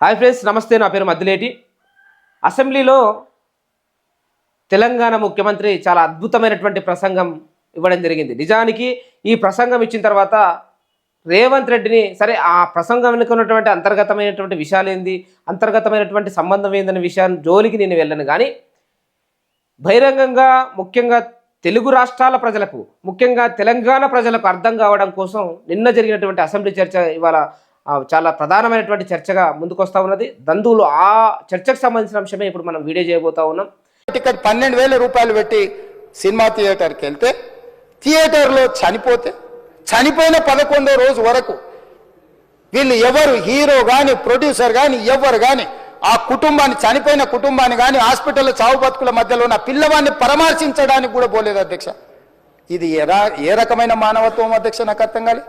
Hi friends నమస్తే నా పేరు మద్దిలేటి. అసెంబ్లీలో తెలంగాణ ముఖ్యమంత్రి చాలా అద్భుతమైనటువంటి ప్రసంగం ఇవ్వడం జరిగింది. నిజానికి ఈ ప్రసంగం ఇచ్చిన తర్వాత రేవంత్ రెడ్డిని సరే ఆ ప్రసంగం వెనుక ఉన్నటువంటి అంతర్గతమైనటువంటి విషయాలు ఏంది అంతర్గతమైనటువంటి సంబంధం ఏందనే విషయాన్ని జోలికి నేను వెళ్ళను. కానీ బహిరంగంగా ముఖ్యంగా తెలుగు రాష్ట్రాల ప్రజలకు ముఖ్యంగా తెలంగాణ ప్రజలకు అర్థం కావడం కోసం నిన్న జరిగినటువంటి అసెంబ్లీ చర్చ ఇవాళ చాలా ప్రధానమైనటువంటి చర్చగా ముందుకొస్తా ఉన్నది. దందువులు ఆ చర్చకు సంబంధించిన అంశమే ఇప్పుడు మనం వీడియో చేయబోతా ఉన్నాం. టికెట్ పన్నెండు వేల రూపాయలు పెట్టి సినిమా థియేటర్కి వెళ్తే థియేటర్లో చనిపోతే చనిపోయిన పదకొండో రోజు వరకు వీళ్ళు ఎవరు హీరో కానీ ప్రొడ్యూసర్ కానీ ఎవరు కానీ ఆ కుటుంబాన్ని చనిపోయిన కుటుంబాన్ని కానీ హాస్పిటల్లో చావు బతుకుల మధ్యలో ఉన్న పిల్లవాడిని పరామర్శించడానికి కూడా పోలేదు అధ్యక్ష. ఇది ఏ ఏ రకమైన మానవత్వం అధ్యక్ష నాకు అర్థం కాలేదు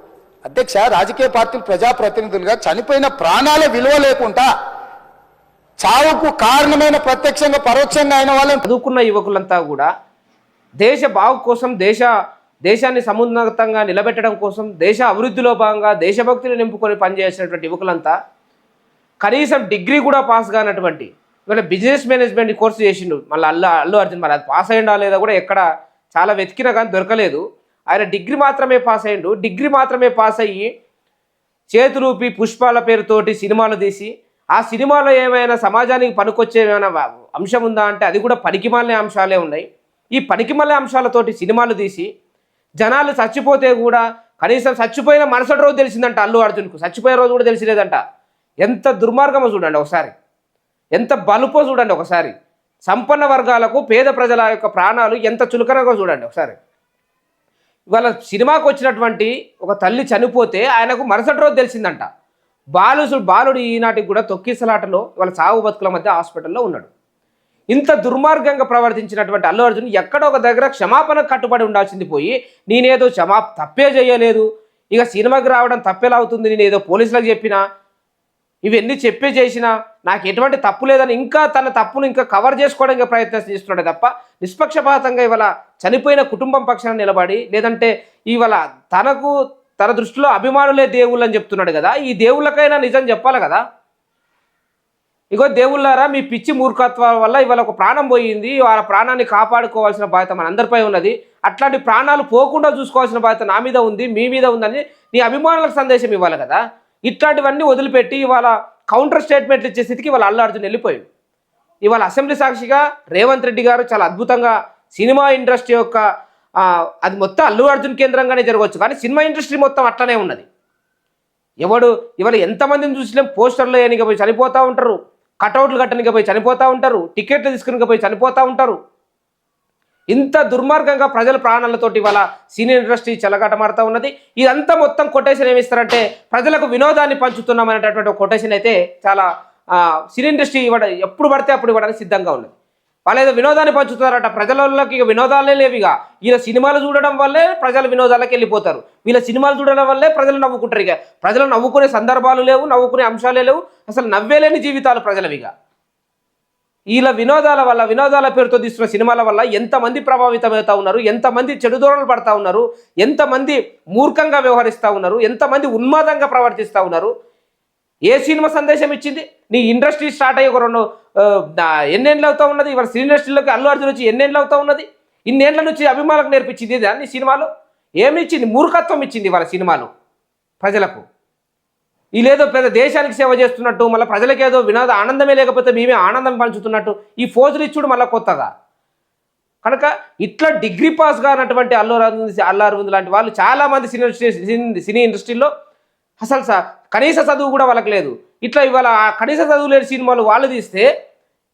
అధ్యక్ష రాజకీయ పార్టీలు ప్రజాప్రతినిధులుగా చనిపోయిన ప్రాణాల విలువ లేకుండా చావుకు కారణమైన ప్రత్యక్షంగా పరోక్షంగా అయిన వాళ్ళని చదువుకున్న యువకులంతా కూడా దేశ బాగు కోసం దేశ దేశాన్ని సమున్నతంగా నిలబెట్టడం కోసం దేశ అభివృద్ధిలో భాగంగా దేశభక్తిని నింపుకొని పనిచేసినటువంటి యువకులంతా కనీసం డిగ్రీ కూడా పాస్ కానటువంటి ఇవాళ బిజినెస్ మేనేజ్మెంట్ కోర్సు చేసిండు. మళ్ళీ అల్లు అల్లు అర్జున్ మరి అది పాస్ అయ్యిందా లేదా కూడా ఎక్కడ చాలా వెతికినా కానీ దొరకలేదు. ఆయన డిగ్రీ మాత్రమే పాస్ అయ్యిండు. డిగ్రీ మాత్రమే పాస్ అయ్యి చేతులూపి పుష్పాల పేరుతోటి సినిమాలు తీసి ఆ సినిమాలో ఏమైనా సమాజానికి పనికొచ్చే ఏమైనా అంశం ఉందా అంటే అది కూడా పనికిమాలనే అంశాలే ఉన్నాయి. ఈ పనికిమాలే అంశాలతోటి సినిమాలు తీసి జనాలు చచ్చిపోతే కూడా కనీసం చచ్చిపోయిన మరుసటి రోజు తెలిసిందంట అల్లు అర్జున్కు. చచ్చిపోయే రోజు కూడా తెలిసిలేదంట. ఎంత దుర్మార్గమో చూడండి ఒకసారి. ఎంత బలుపో చూడండి ఒకసారి. సంపన్న వర్గాలకు పేద ప్రజల యొక్క ప్రాణాలు ఎంత చులకనగా చూడండి ఒకసారి. ఇవాళ సినిమాకు వచ్చినటువంటి ఒక తల్లి చనిపోతే ఆయనకు మరుసటి రోజు తెలిసిందంట. బాలుసు బాలుడు ఈనాటికి కూడా తొక్కిసలాటలో ఇవాళ సాగు బతుకుల మధ్య హాస్పిటల్లో ఉన్నాడు. ఇంత దుర్మార్గంగా ప్రవర్తించినటువంటి అల్లు అర్జున్ ఎక్కడో ఒక దగ్గర క్షమాపణ కట్టుబడి ఉండాల్సింది పోయి నేనేదో క్షమా తప్పే చేయలేదు. ఇక సినిమాకి రావడం తప్పేలా అవుతుంది? నేను ఏదో పోలీసులకు చెప్పినా? ఇవన్నీ చెప్పే చేసినా? నాకు ఎటువంటి తప్పు లేదని ఇంకా తన తప్పును ఇంకా కవర్ చేసుకోవడానికి ప్రయత్నం చేస్తున్నాడు తప్ప నిష్పక్షపాతంగా ఇవాళ చనిపోయిన కుటుంబం పక్షాన నిలబడి లేదంటే ఇవాళ తనకు తన దృష్టిలో అభిమానులే దేవుళ్ళు అని చెప్తున్నాడు కదా. ఈ దేవుళ్ళకైనా నిజం చెప్పాలి కదా. ఇగో దేవుళ్ళారా మీ పిచ్చి మూర్ఖత్వం వల్ల ఇవాళ ఒక ప్రాణం పోయింది. వాళ్ళ ప్రాణాన్ని కాపాడుకోవాల్సిన బాధ్యత మన అందరిపై ఉన్నది. అట్లాంటి ప్రాణాలు పోకుండా చూసుకోవాల్సిన బాధ్యత నా మీద ఉంది మీ మీద ఉందని నీ అభిమానులకు సందేశం ఇవ్వాలి కదా. ఇట్లాంటివన్నీ వదిలిపెట్టి ఇవాళ కౌంటర్ స్టేట్మెంట్లు ఇచ్చే స్థితికి ఇవాళ అల్లు అర్జున్ వెళ్ళిపోయాడు. ఇవాళ అసెంబ్లీ సాక్షిగా రేవంత్ రెడ్డి గారు చాలా అద్భుతంగా సినిమా ఇండస్ట్రీ యొక్క అది మొత్తం అల్లు అర్జున్ కేంద్రంగానే జరగవచ్చు. కానీ సినిమా ఇండస్ట్రీ మొత్తం అట్లనే ఉన్నది. ఎవడు ఇవాళ ఎంతమందిని చూసినాం పోస్టర్లు వేయనిక పోయి చనిపోతూ ఉంటారు. కటౌట్లు కట్టనిక పోయి చనిపోతూ ఉంటారు. టికెట్లు తీసుకుని పోయి చనిపోతూ ఉంటారు. ఇంత దుర్మార్గంగా ప్రజల ప్రాణాలతోటి ఇవాళ సినీ ఇండస్ట్రీ చెలగాటమాడుతూ ఉన్నది. ఇదంతా మొత్తం కొటేషన్ ఏమిస్తారంటే ప్రజలకు వినోదాన్ని పంచుతున్నాం అనేటటువంటి కొటేషన్ అయితే చాలా సినీ ఇండస్ట్రీ ఇవ్వడం ఎప్పుడు పడితే అప్పుడు ఇవ్వడానికి సిద్ధంగా ఉన్నది. వాళ్ళు ఏదో వినోదాన్ని పంచుతున్నారట. ప్రజలకి ఇక వినోదాలే లేవు ఇక. ఈయన సినిమాలు చూడడం వల్లే ప్రజలు వినోదాలకు వెళ్ళిపోతారు. వీళ్ళ సినిమాలు చూడడం వల్లే ప్రజలు నవ్వుకుంటారు ఇక. ప్రజలు నవ్వుకునే సందర్భాలు లేవు నవ్వుకునే అంశాలే లేవు. అసలు నవ్వేలేని జీవితాలు ప్రజలవి ఇలా వినోదాల వల్ల వినోదాల పేరుతో తీస్తున్న సినిమాల వల్ల ఎంతమంది ప్రభావితమవుతా ఉన్నారు ఎంతమంది చెడుదోడలు పడతా ఉన్నారు ఎంతమంది మూర్ఖంగా వ్యవహరిస్తూ ఉన్నారు ఎంతమంది ఉన్మాదంగా ప్రవర్తిస్తూ ఉన్నారు. ఏ సినిమా సందేశం ఇచ్చింది? నీ ఇండస్ట్రీ స్టార్ట్ అయ్యి ఒక రెండు ఎన్నేళ్ళు అవుతా ఉన్నది? ఇవాళ సినీ ఇండస్ట్రీలోకి అల్లు అర్జున్ వచ్చి ఎన్నేళ్ళు అవుతా ఉన్నది? ఇన్నేళ్ళ నుంచి అభిమానులకు నేర్పించింది ఇదే సినిమాలు? ఏమి ఇచ్చింది? మూర్ఖత్వం ఇచ్చింది వాళ్ళ సినిమాలు ప్రజలకు. లేదో పెద్ద దేశానికి సేవ చేస్తున్నట్టు మళ్ళీ ప్రజలకేదో వినోద ఆనందమే లేకపోతే మేమే ఆనందం పంచుతున్నట్టు ఈ ఫోజులు ఇచ్చుడు మళ్ళీ కొత్తగా. కనుక ఇట్లా డిగ్రీ పాస్ కానటువంటి అల్లు అరవింద్ అల్లు అరవింద్ లాంటి వాళ్ళు చాలామంది సినీ ఇండస్ట్రీ సినీ- ఇండస్ట్రీలో అసలు స- కనీస చదువు కూడా వాళ్ళకి లేదు. ఇట్లా ఇవాళ కనీస చదువు లేని సినిమాలు వాళ్ళు తీస్తే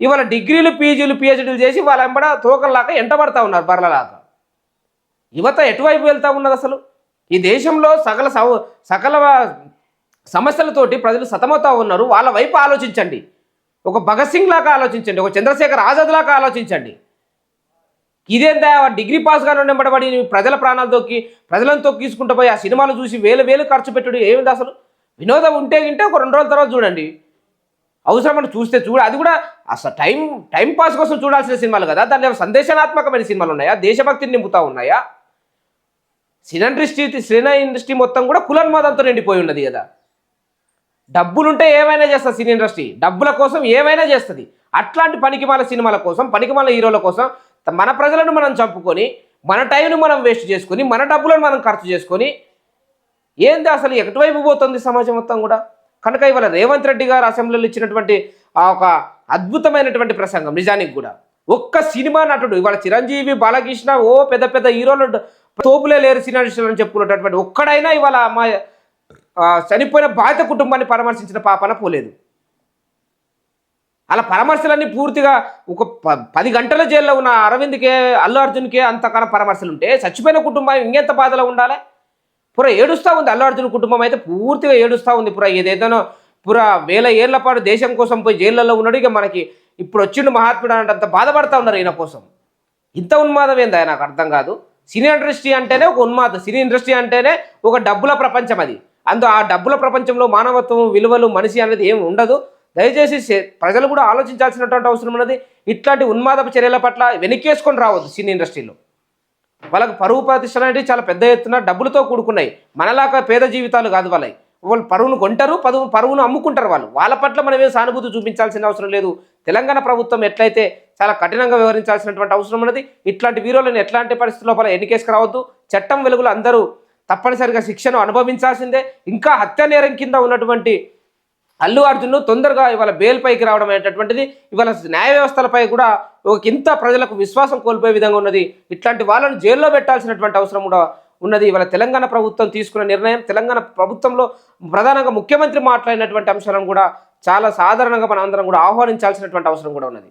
ఇవాళ డిగ్రీలు పీజీలు పిహెచ్డీలు చేసి వాళ్ళ ఎంబడ తోకల్లాక ఎంటబడతా ఉన్నారు బర్రలాక యువత ఎటువైపు వెళ్తా ఉన్నది అసలు? ఈ దేశంలో సకల సౌ సకల సమస్యలతోటి ప్రజలు సతమతం ఉన్నారు. వాళ్ళ వైపు ఆలోచించండి. ఒక భగత్ సింగ్ లాగా ఆలోచించండి. ఒక చంద్రశేఖర్ ఆజాద్ లాగా ఆలోచించండి. ఇదేందా డిగ్రీ పాస్గా ప్రజల ప్రాణాలు తొక్కి ప్రజలను తొక్కిసుకుంటూ పోయి ఆ సినిమాలు చూసి వేలు వేలు ఖర్చు పెట్టుడు ఏమిది అసలు? వినోదం ఉంటే గింటే ఒక రెండు రోజుల తర్వాత చూడండి. అవసరమని చూస్తే చూడ. అది కూడా అసలు టైం టైం పాస్ కోసం చూడాల్సిన సినిమాలు కదా. దాంట్లో సందేశనాత్మకమైన సినిమాలు ఉన్నాయా? దేశభక్తిని నింపుతా ఉన్నాయా? సినీ ఇండస్ట్రీ సినీ ఇండస్ట్రీ మొత్తం కూడా కులన్మాదంతో నిండిపోయి ఉన్నది కదా. డబ్బులుంటే ఏమైనా చేస్తుంది సినీ ఇండస్ట్రీ. డబ్బుల కోసం ఏమైనా చేస్తుంది. అట్లాంటి పనికిమాల సినిమాల కోసం పనికిమాల హీరోల కోసం మన ప్రజలను మనం చంపుకొని మన టైంను మనం వేస్ట్ చేసుకొని మన డబ్బులను మనం ఖర్చు చేసుకొని ఏంది అసలు ఎటువైపు పోతుంది సమాజం మొత్తం కూడా? కనుక ఇవాళ రేవంత్ రెడ్డి గారు అసెంబ్లీలో ఇచ్చినటువంటి ఆ ఒక అద్భుతమైనటువంటి ప్రసంగం నిజానికి కూడా. ఒక్క సినిమా నటుడు ఇవాళ చిరంజీవి బాలకృష్ణ ఓ పెద్ద పెద్ద హీరోలు తోపులే లేరు సినిమా అని చెప్పుకున్నటువంటి ఒక్కడైనా ఇవాళ మా చనిపోయిన బాధిత కుటుంబాన్ని పరామర్శించిన పాపన పోలేదు. అలా పరామర్శలన్నీ పూర్తిగా ఒక ప- పది గంటల జైల్లో ఉన్న అరవింద్కే అల్లు అర్జున్కే అంతకన్నా పరామర్శలు ఉంటే చచ్చిపోయిన కుటుంబం ఇంకెంత బాధలో ఉండాలి? పురా ఏడుస్తూ ఉంది అల్లు అర్జున్ కుటుంబం అయితే పూర్తిగా ఏడుస్తూ ఉంది పుర. ఏదేదనో పురా వేల ఏళ్ళ పాటు దేశం కోసం పోయి జైళ్ళల్లో ఉన్నాడు. ఇక మనకి ఇప్పుడు వచ్చిండు మహాత్ముడు అంత బాధపడతా ఉన్నారు ఈయన కోసం. ఇంత ఉన్మాదం ఏందా నాకు అర్థం కాదు. సినీ ఇండస్ట్రీ అంటేనే ఒక ఉన్మాదం సినీ ఇండస్ట్రీ అంటేనే ఒక డబ్బుల ప్రపంచం అది. అందు ఆ డబ్బుల ప్రపంచంలో మానవత్వం విలువలు మనిషి అనేది ఏమి ఉండదు. దయచేసి ప్రజలు కూడా ఆలోచించాల్సినటువంటి అవసరం ఉన్నది. ఇట్లాంటి ఉన్మాదపు చర్యల పట్ల వెనక్కేసుకొని రావద్దు సినీ ఇండస్ట్రీలో. వాళ్ళకు పరువు ప్రతిష్టలు అనేవి చాలా పెద్ద ఎత్తున డబ్బులతో కూడుకున్నాయి. మనలాగా పేద జీవితాలు కాదు వాళ్ళవి వాళ్ళు పరువును కొంటారు పరువు పరువును అమ్ముకుంటారు వాళ్ళు. వాళ్ళ పట్ల మనమే సానుభూతి చూపించాల్సిన అవసరం లేదు. తెలంగాణ ప్రభుత్వం ఎట్లయితే చాలా కఠినంగా వ్యవహరించాల్సినటువంటి అవసరం ఉన్నది. ఇట్లాంటి వీరులను ఎట్లాంటి పరిస్థితుల లోపల ఎన్నికేసుకు రావద్దు చట్టం వెలుగులు అందరూ తప్పనిసరిగా శిక్షను అనుభవించాల్సిందే. ఇంకా హత్య నేరం కింద ఉన్నటువంటి అల్లు అర్జున్ తొందరగా ఇవాళ బెయిల్ పైకి రావడం అనేటటువంటిది ఇవాళ న్యాయ వ్యవస్థలపై కూడా ఒక ఇంత ప్రజలకు విశ్వాసం కోల్పోయే విధంగా ఉన్నది. ఇట్లాంటి వాళ్ళను జైల్లో పెట్టాల్సినటువంటి అవసరం కూడా ఉన్నది. ఇవాళ తెలంగాణ ప్రభుత్వం తీసుకున్న నిర్ణయం తెలంగాణ ప్రభుత్వంలో ప్రధానంగా ముఖ్యమంత్రి మాట్లాడినటువంటి అంశాలను కూడా చాలా సాధారణంగా మనం అందరం కూడా ఆహ్వానించాల్సినటువంటి అవసరం కూడా ఉన్నది.